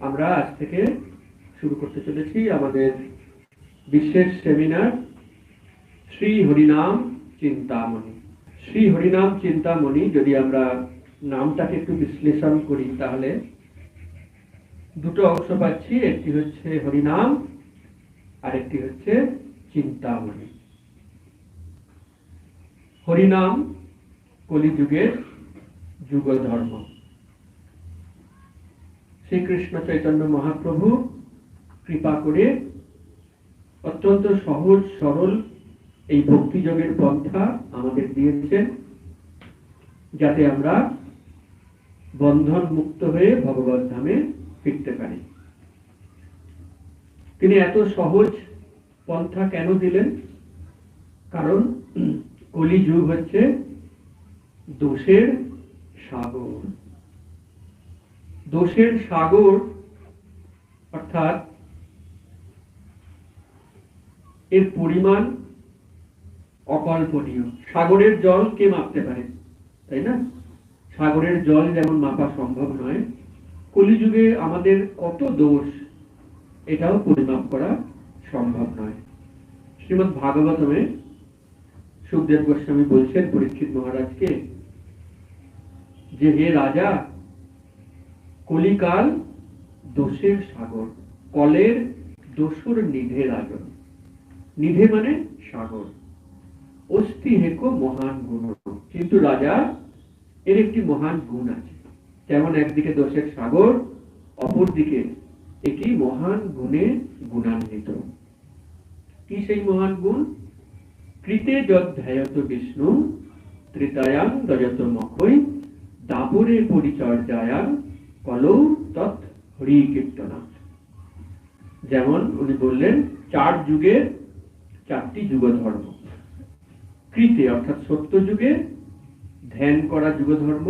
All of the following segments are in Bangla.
আমরা আজ থেকে শুরু করতে চলেছি আমাদের বিশেষ সেমিনার শ্রী হরিনাম চিন্তামণি। শ্রী হরিনাম চিন্তামণি, যদি আমরা নামটাকে একটু বিশ্লেষণ করি তাহলে, দুটো অংশ পাচ্ছি, একটি হচ্ছে হরিনাম আর একটি হচ্ছে চিন্তামণি। হরিনাম কলিযুগের যুগ ধর্ম শ্রীকৃষ্ণ চৈতন্য মহাপ্রভু কৃপা করে অত্যন্ত সহজ, সরল এই ভক্তিযোগের পন্থা আমাদের দিয়েছেন যাতে আমরা বন্ধন মুক্ত হয়ে ভগবত ধামে ফিরতে পারি। তিনি এত সহজ পন্থা কেন দিলেন? কারণ কলি যুগ হচ্ছে দোষের সাগর। দোষের সাগর, অর্থাৎ এর পরিমাণ অকল্পনীয়। সাগরের জল কে মাপতে পারে, তাই না? সাগরের জল যেমন মাপা সম্ভব নয়, কলিযুগে আমাদের কত দোষ, এটাও পরিমাপ করা সম্ভব নয়। শ্রীমৎ ভাগবতমে সুখদেব গোস্বামী বলছেন পরীক্ষিত মহারাজকে যে হে রাজা কলিকাল দোষের সাগর, কলের দোসর নিধে রাজন। নিধে মানে সাগর। অস্থি হেক মহান গুণ। কিন্তু রাজা, এর একটি মহান গুণ আছে। যেমন একদিকে দোষের সাগর, অপরদিকে এটি মহান গুণে গুণান্বিত। কি সেই মহান গুণ? কৃতে যধ্যায়ত বিষ্ণু, ত্রিতায়াং দজত মখৈ দাপরে পরিচর্যায়াং কলৌ তৎ হরি কীর্তনা যেমন উনি বললেন, চার যুগের চারটি যুগ ধর্ম কৃতে অর্থাৎ সত্য যুগে ধ্যান করা যুগ ধর্ম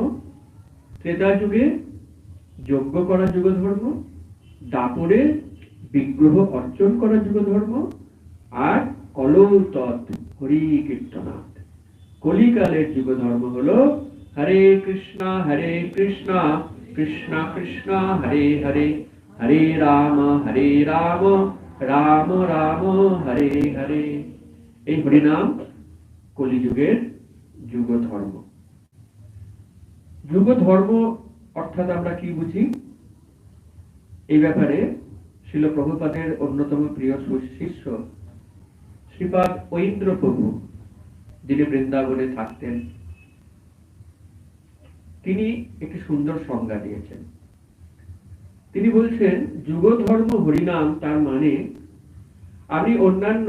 ত্রেতা যুগে যজ্ঞ করা যুগ ধর্ম দাপরে বিগ্রহ অর্জন করা যুগ ধর্ম আর কলৌ তৎ হরি কীর্তনাথ কলিকালের যুগ ধর্ম হলো হরে কৃষ্ণা, হরে কৃষ্ণ। কৃষ্ণ কৃষ্ণ হরে হরে হরে রাম হরে রাম রাম রাম, হরে হরে। এই হরিনাম কলিযুগের যুগ ধর্ম যুগ ধর্ম অর্থাৎ আমরা কি বুঝি? এই ব্যাপারে শিল প্রভুপাদের অন্যতম প্রিয় শিষ্য শ্রীপাদ ঐন্দ্র প্রভু যিনি বৃন্দাবনে থাকতেন তিনি একটি সুন্দর সংজ্ঞা দিয়েছেন। তিনি বলছেন যুগ ধর্ম হরিনাম তার মানে আপনি অন্যান্য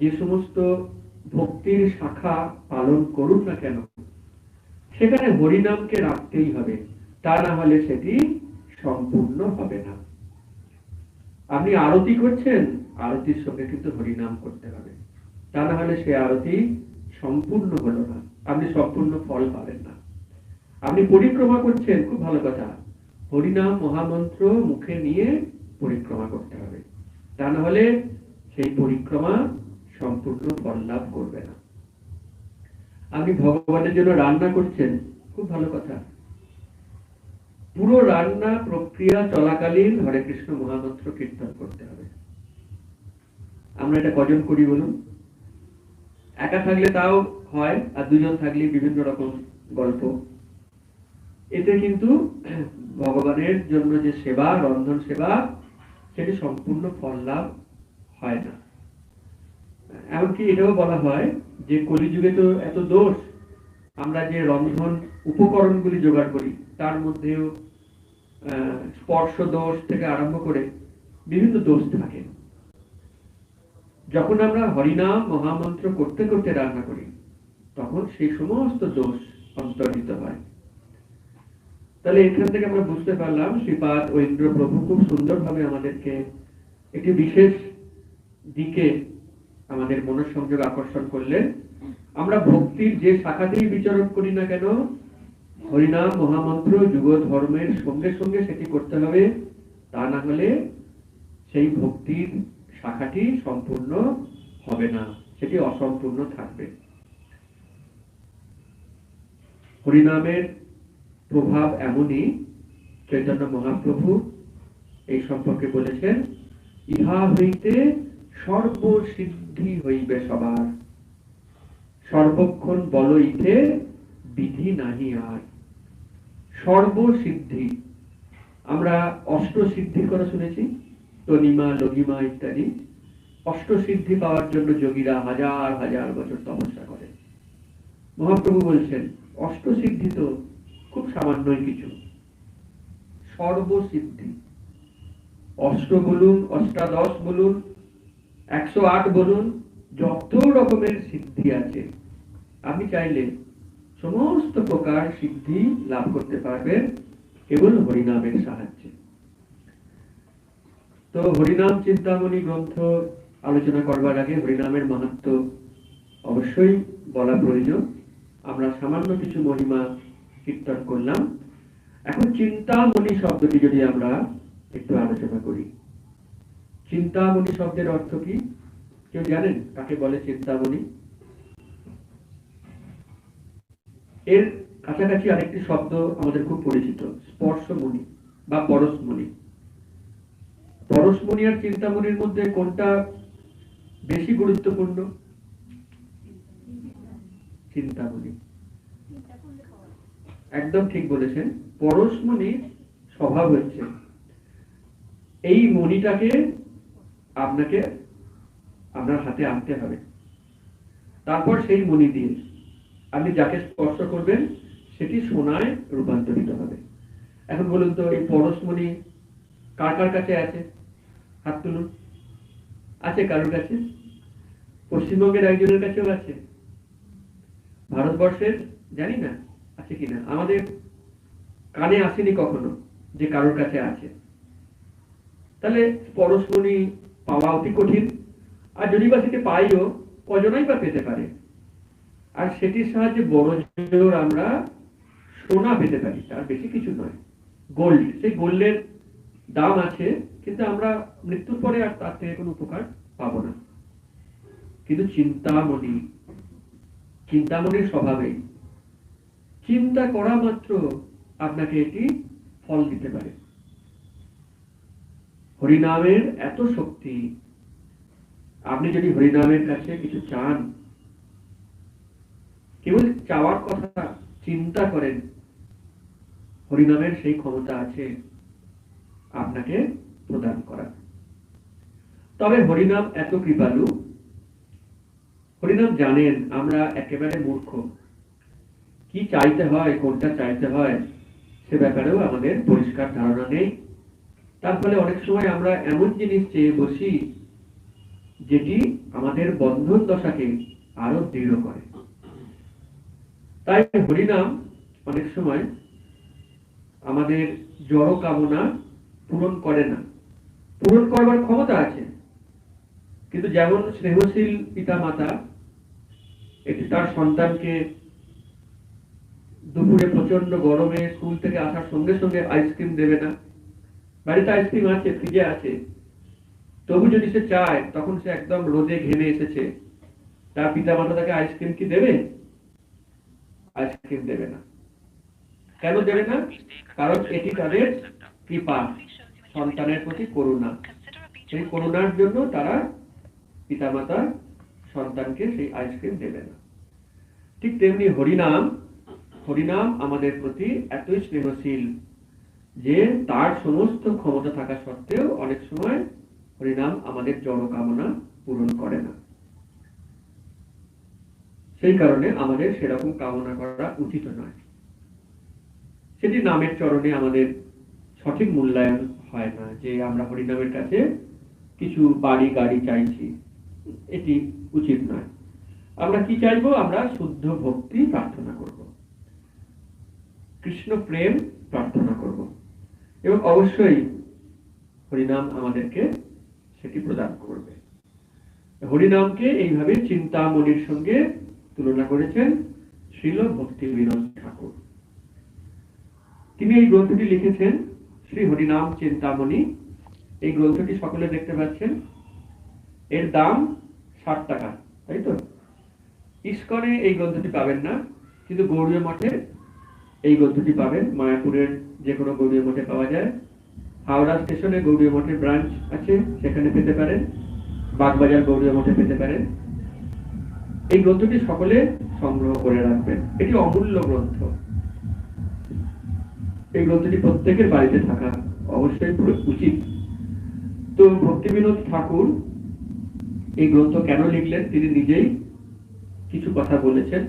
যে সমস্ত ভক্তির শাখা পালন করুন না কেন, সেখানে হরিনামকে রাখতেই হবে, তা না হলে সেটি সম্পূর্ণ হবে না। আপনি আরতি করছেন, আরতির সঙ্গে কিন্তু হরিনাম করতে হবে। তা না হলে সে আরতি সম্পূর্ণ হলো না, আপনি সম্পূর্ণ ফল পাবেন না। আপনি পরিক্রমা করছেন, খুব ভালো কথা। হরিনাম মহামন্ত্র মুখে নিয়ে পরিক্রমা করতে হবে। তা না হলে সেই পরিক্রমা সম্পূর্ণ ফল লাভ করবে না। আপনি ভগবানের জন্য রান্না করছেন, খুব ভালো কথা। পুরো রান্না প্রক্রিয়া চলাকালীন হরে কৃষ্ণ মহামন্ত্র কীর্তন করতে হবে। আমরা এটা কজন করি বলুন? একা থাকলে তাও হয়, আর দুজন থাকলে বিভিন্ন রকম গল্প। এতে কিন্তু ভগবানের জন্য যে সেবা, রন্ধন সেবা, সেটি সম্পূর্ণ ফল লাভ হয় না। এমনকি এটাও বলা হয় যে কলিযুগে তো এত দোষ, আমরা যে রন্ধন উপকরণগুলি জোগাড় করি, তার মধ্যেও স্পর্শ দোষ থেকে আরম্ভ করে বিভিন্ন দোষ থাকে। যখন আমরা হরিনাম, মহামন্ত্র করতে করতে রান্না করি, তখন সেই সমস্ত দোষ অন্তর্হিত হয়। তাহলে এখান থেকে আমরা বুঝতে পারলাম শ্রীপাদ ঐন্দ্র প্রভু খুব সুন্দরভাবে আমাদেরকে একটি বিশেষ দিকে আমাদের মনোসংযোগ আকর্ষণ করলেন। আমরা ভক্তির যে শাখাতেই বিচরণ করি না কেন, হরিনাম মহামন্ত্র যুগ ধর্মের সঙ্গে সঙ্গে সেটি করতে হবে। তা না হলে সেই ভক্তির শাখাটি সম্পূর্ণ হবে না, সেটি অসম্পূর্ণ থাকবে। হরিনামের প্রভাব এমনই, চৈতন্য মহাপ্রভু এই সম্পর্কে বলেছেন, ইহা হইতে সর্বসিদ্ধি হইবে সবার। সর্বক্ষণ বল ইথে বিধি নাহি আর। সর্বসিদ্ধি। আমরা অষ্ট সিদ্ধির কথা শুনেছি, তনিমা, লগিমা ইত্যাদি। অষ্ট সিদ্ধি পাওয়ার জন্য যোগীরা হাজার হাজার বছর তপস্যা করে মহাপ্রভু বলছেন অষ্ট সিদ্ধি তো খুব সামান্যই কিছু। সর্বসিদ্ধি। অষ্ট বলুন, অষ্টাদশ বলুন, একশো আট বলুন, যত রকমের সিদ্ধি আছে। আপনি চাইলে সমস্ত প্রকার সিদ্ধি লাভ করতে পারবেন কেবল হরিনামের সাহায্যে। তো হরিনাম চিন্তামণি গ্রন্থ আলোচনা করবার আগে হরিনামের মাহাত্ম অবশ্যই বলা প্রয়োজন। আমরা সামান্য কিছু মহিমা কীর্তন করলাম। এখন চিন্তামণি শব্দটি যদি আমরা একটু আলোচনা করি। চিন্তামণি শব্দের অর্থ কি? কেউ জানেন? কাকে বলে চিন্তামণি? এর কাছাকাছি আরেকটি শব্দ আমাদের খুব পরিচিত, স্পর্শমণি বা পরশমণি। পরশমণি আর চিন্তামণির মধ্যে কোনটা বেশি গুরুত্বপূর্ণ? চিন্তামণি। একদম ঠিক বলেছেন পরশমণির স্বভাব হচ্ছে। এই মণিটাকে আপনাকে আপনার হাতে আনতে হবে। তারপর সেই মণি দিয়ে আপনি যাকে স্পর্শ করবেন, সেটি সোনায় রূপান্তরিত হবে। এখন বলুন তো, এই পরশমণি কার কার কাছে আছে? হাত তুলুন। আছে কারোর কাছে? পশ্চিমবঙ্গের একজনের কাছেও আছে। ভারতবর্ষের, জানি না। আছে কিনা? আমাদের কানে আসেনি কখনো যে কারোর কাছে আছে। তাহলে পরশমণি পাওয়া অতি কঠিন। আর যদি বা সেটি পাইও, কজনাই বা পেতে পারে? আর সেটির সাহায্যে বড় আমরা সোনা পেতে পারি, তার বেশি কিছু নয়। গোল্ড, সেই গোল্ডের দাম আছে, কিন্তু আমরা মৃত্যুর পরে আর তার থেকে কোনো উপকার পাবো না। কিন্তু চিন্তামণি, চিন্তামণির স্বভাবেই চিন্তা করা মাত্র আপনাকে এটি ফল দিতে পারে। হরিনামের এত শক্তি, আপনি যদি হরিনামের কাছে কিছু চান, কেবল চাওয়ার কথা, চিন্তা করেন, হরিনামের সেই ক্ষমতা আছে আপনাকে প্রদান করা। তবে হরিনাম এত কৃপালু, হরিনাম জানেন আমরা একেবারে মূর্খ। কি চাইতে হয়, কোনটা চাইতে হয়, সে ব্যাপারেও আমাদের পরিষ্কার ধারণা নেই। তার ফলে অনেক সময় আমরা এমন জিনিস চেয়ে বসি, যেটি আমাদের বন্ধন দশাকে আরও দৃঢ় করে। তাই হরিনাম অনেক সময় আমাদের জড় কামনা পূরণ করে না। পূরণ করবার ক্ষমতা আছে, কিন্তু যেমন স্নেহশীল পিতা মাতা এটি তার সন্তানকে দুপুরে প্রচণ্ড গরমে স্কুল থেকে আসার সঙ্গে সঙ্গে আইসক্রিম দেবে না। বাড়িতে আইসক্রিম আছে, ফ্রিজে আছে। তবু যদি সে চায়, তখন সে একদম রোদে ঘেমে এসেছে। তার পিতা মাতা তাকে আইসক্রিম কি দেবে? আইসক্রিম দেবে না। কেন দেবে না? কারণ এটি তাদের কৃপা, সন্তানের প্রতি করুণা। সেই করুণার জন্য তারা পিতামাতা সন্তানকে সেই আইসক্রিম দেবে না। ঠিক তেমনি হরিনাম হরিনাম আমাদের প্রতি এতই স্নেহশীল যে তার সমস্ত ক্ষমতা থাকা সত্ত্বেও অনেক সময় হরিনাম আমাদের জড় কামনা পূরণ করে না। সেই কারণে আমাদের সেরকম কামনা করা উচিত নয়। সেটি নামের চরণে আমাদের সঠিক মূল্যায়ন হয় না যে আমরা হরিনামের কাছে কিছু বাড়ি গাড়ি চাইছি। এটি উচিত নয়। আমরা কি চাইব? আমরা শুদ্ধ ভক্তি প্রার্থনা করব। কৃষ্ণ প্রেম প্রার্থনা করব। এবং অবশ্যই হরিনাম আমাদেরকে সেটি প্রদান করবে। হরিনামকে এইভাবে চিন্তামণির সঙ্গে তুলনা করেছেন শ্রীল ভক্তি বিনোদ ঠাকুর। তিনি এই গ্রন্থটি লিখেছেন, শ্রী হরিনাম চিন্তামণি। এই গ্রন্থটি সকলে দেখতে পাচ্ছেন। এর দাম ষাট টাকা, তাই তো? ইস্কনে এই গ্রন্থটি পাবেন না, কিন্তু গৌরীয় মঠে এই গ্রন্থটি পাবেন মায়াপুরের যে কোনো গৌরীয় মঠে পাওয়া যায়। হাওড়া স্টেশনে গৌরীয় মঠের ব্রাঞ্চ আছে, সেখানে পেতে পারেন। বাগবাজার গৌরীয় মঠে পেতে পারেন। এই গ্রন্থটি সকলে সংগ্রহ করে রাখবেন। এটি অমূল্য গ্রন্থ। এই গ্রন্থটি প্রত্যেকের বাড়িতে থাকা অবশ্যই উচিত। তো ভক্তি বিনোদ ঠাকুর, এই গ্রন্থ কেন লিখলেন? তিনি নিজেই কিছু কথা বলেছেন।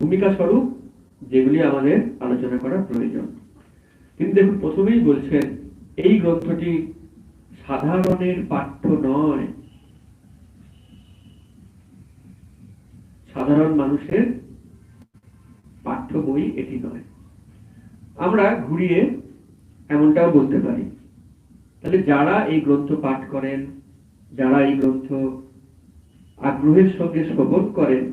ভূমিকা স্বরূপ যেগুলি আমাদের আলোচনা করা প্রয়োজন। তিনি দেখুন, প্রথমেই বলছেন, এই গ্রন্থটি সাধারণের পাঠ্য নয়। সাধারণ মানুষের পাঠ্য বই এটি নয়। আমরা ঘুরিয়ে এমনটাও বলতে পারি। তাহলে যারা এই গ্রন্থ পাঠ করেন, যারা এই গ্রন্থ আগ্রহের সঙ্গে শ্রবণ করেন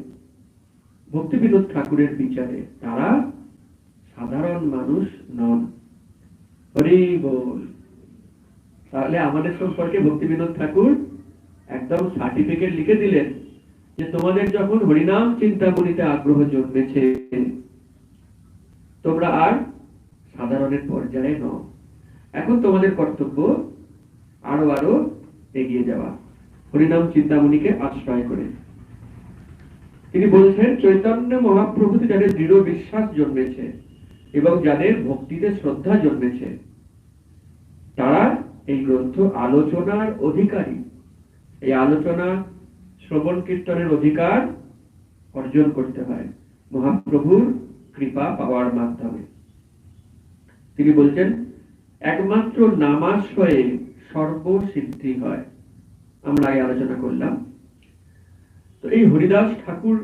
ভক্তি বিনোদ ঠাকুরের বিচারে তারা সাধারণ মানুষ নন। হরি বল। তাহলে আমাদের সম্পর্কে ভক্তি বিনোদ ঠাকুর একদম সার্টিফিকেট লিখে দিলেন যে তোমাদের যখন হরিনাম চিন্তামণিতে আগ্রহ জন্মেছে, তোমরা আর সাধারণের পর্যায়ে নও। এখন তোমাদের কর্তব্য আরও আরও এগিয়ে যাওয়া। হরিনাম চিন্তামণিকে আশ্রয় করে। তিনি বলছেন, চৈতন্য মহাপ্রভুতে যাদের দৃঢ় বিশ্বাস জন্মেছে এবং যাদের ভক্তিতে শ্রদ্ধা জন্মেছে, তারা এই গ্রন্থ আলোচনার অধিকারী। এই আলোচনা শ্রবণ কীর্তনের অধিকার অর্জন করতে হয়। মহাপ্রভুর কৃপা পাওয়ার মাধ্যমে। তিনি বলছেন, একমাত্র নামাশ্রয়ে সর্বসিদ্ধি হয়। আমরা এই আলোচনা করলাম। তো এই হরিদাস ঠাকুর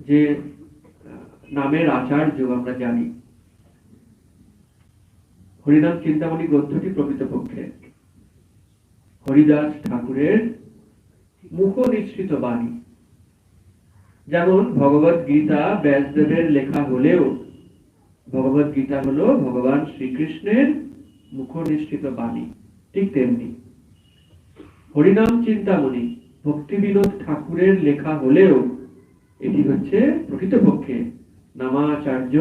যে নামের আচার্য আমরা জানি হরিনাম চিন্তামণি গ্রন্থটি প্রকৃতপক্ষে হরিদাস ঠাকুরের মুখ নিঃসৃত বাণী। যেমন ভগবত গীতা ব্যাসদেবের লেখা হলেও, ভগবত গীতা হলো ভগবান শ্রীকৃষ্ণের মুখ নিঃসৃত বাণী, ঠিক তেমনি। হরিনাম চিন্তামণি ভক্তি বিনোদ ঠাকুরের লেখা হলেও এটি হচ্ছে প্রকৃতপক্ষে নামাচার্য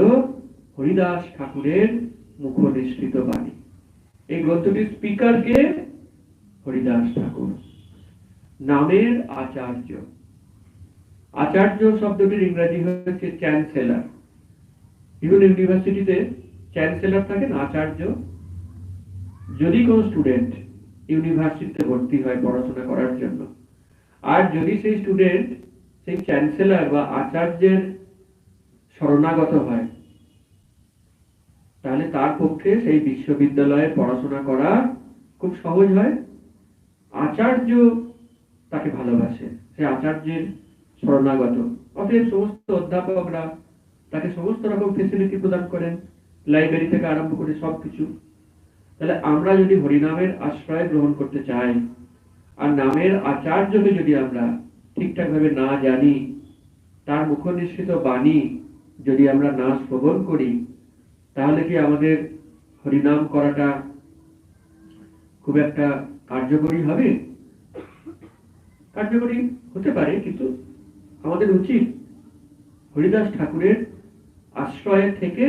হরিদাস ঠাকুরের মুখ নিঃসৃত বাণী। এই গ্রন্থটির স্পিকারকে হরিদাস ঠাকুর, নামের আচার্য। আচার্য শব্দটির ইংরাজি হচ্ছে চ্যান্সেলার বিভিন্ন ইউনিভার্সিটিতে চ্যান্সেলার থাকেন আচার্য। যদি কোনো স্টুডেন্ট ইউনিভার্সিটিতে ভর্তি হয় পড়াশোনা করার জন্য আর যদি সেই স্টুডেন্ট সেই চ্যান্সেলর বা আচার্যের শরণাগত হয়, তাহলে তার পক্ষে সেই বিশ্ববিদ্যালয়ে পড়াশোনা করা খুব সহজ হয়। আচার্য তাকে ভালোবাসে, সে আচার্যের শরণাগত। অতএব সমস্ত অধ্যাপকরা তাকে সমস্ত রকম ফেসিলিটি প্রদান করেন লাইব্রেরি থেকে আরম্ভ করে সবকিছু। তাহলে আমরা যদি হরিনামের আশ্রয় গ্রহণ করতে চাই আর নামের আচার্যকে যদি আমরা ঠিকঠাক ভাবে না জানি, তার মুখ নিঃসৃত বাণী যদি আমরা না শ্রবণ করি, তাহলে কি আমাদের হরিনাম করাটা খুব একটা কার্যকরী হবে? কার্যকরী হতে পারে, কিন্তু আমাদের উচিত হরিদাস ঠাকুরের আশ্রয়ে থেকে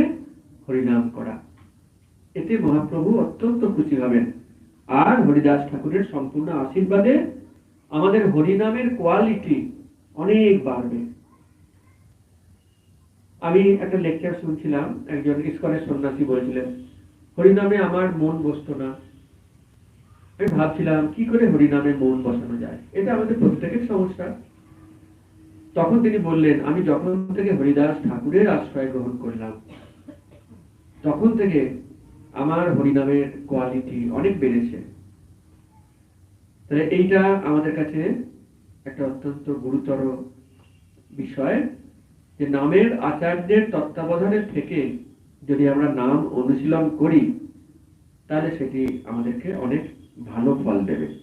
হরিনাম করা। এতে মহাপ্রভু অত্যন্ত খুশি হবেন। আর হরিদাস ঠাকুরের সম্পূর্ণ আশীর্বাদে আমাদের হরিনামের কোয়ালিটি অনেক বাড়বে। আমি একটা লেকচার শুনছিলাম, একজন ইস্কনের সন্ন্যাসী বলেছিলেন, হরিনামে আমার মন বসতো না। আমি ভাবছিলাম, কি করে হরিনামে মন বসানো যায়? এটা আমাদের প্রত্যেকের সমস্যা। তখন তিনি বললেন, আমি যখন থেকে হরিদাস ঠাকুরের আশ্রয় গ্রহণ করলাম, তখন থেকে আমার হরিনামের কোয়ালিটি অনেক বেড়েছে। তাহলে এইটা আমাদের কাছে একটা অত্যন্ত গুরুতর বিষয় যে নামের আচার্যের তত্ত্বাবধানের থেকে যদি আমরা নাম অনুশীলন করি, তাহলে সেটি আমাদেরকে অনেক ভালো ফল দেবে।